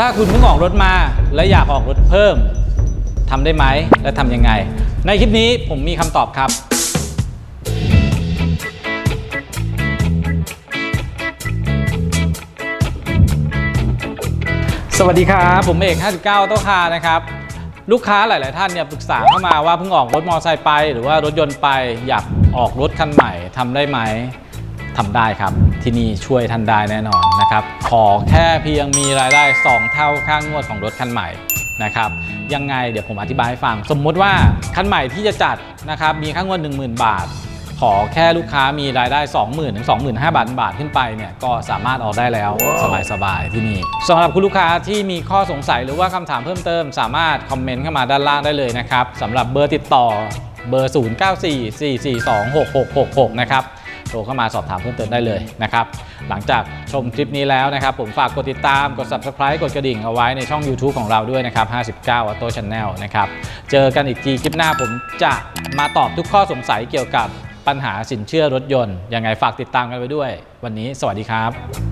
ถ้าคุณเพิ่งออกรถมาและอยากออกรถเพิ่มทำได้ไหมและทำยังไง ในคลิปนี้ผมมีคำตอบครับ สวัสดีครับ ผมเอก 59 โต๊ะคานะครับ ลูกค้าหลาย ๆ ท่านเนี่ยปรึกษาเข้ามาว่าเพิ่งออกรถมอเตอร์ไซค์ไป หรือว่ารถยนต์ไปอยากออกรถคันใหม่ทำได้ไหม ทำได้ครับ ที่นี่ช่วยท่านได้แน่นอนนะครับขอแค่เพียงมีรายได้ 2 เท่าค่างวดของรถคันใหม่นะครับยังไงเดี๋ยวผมอธิบายให้ฟัง สมมุติว่าคันใหม่ที่จะจัดนะครับมีค่างวด 10,000 บาท ขอแค่ลูกค้ามีรายได้ 20,000ถึง25,000 บาทบาทขึ้นไปเนี่ยก็สามารถออกได้แล้วสบายๆที่นี่สำหรับคุณลูกค้าที่มีข้อสงสัยหรือว่าคำถามเพิ่มเติม สามารถคอมเมนต์เข้ามาด้านล่างได้เลยนะครับสำหรับเบอร์ติดต่อเบอร์ 0944426666 นะครับ โทรเข้ามาสอบถามเพิ่มเติมได้เลยนะครับ หลังจากชมคลิปนี้แล้วนะครับ ผมฝากกดติดตาม กด subscribe กดกระดิ่งเอาไว้ในช่อง YouTube ของเราด้วยนะครับ 59 Auto Channel นะครับ เจอกันอีกทีคลิปหน้าผมจะมาตอบทุกข้อสงสัยเกี่ยวกับปัญหาสินเชื่อรถยนต์ ยังไงฝากติดตามกันไปด้วย วันนี้สวัสดีครับ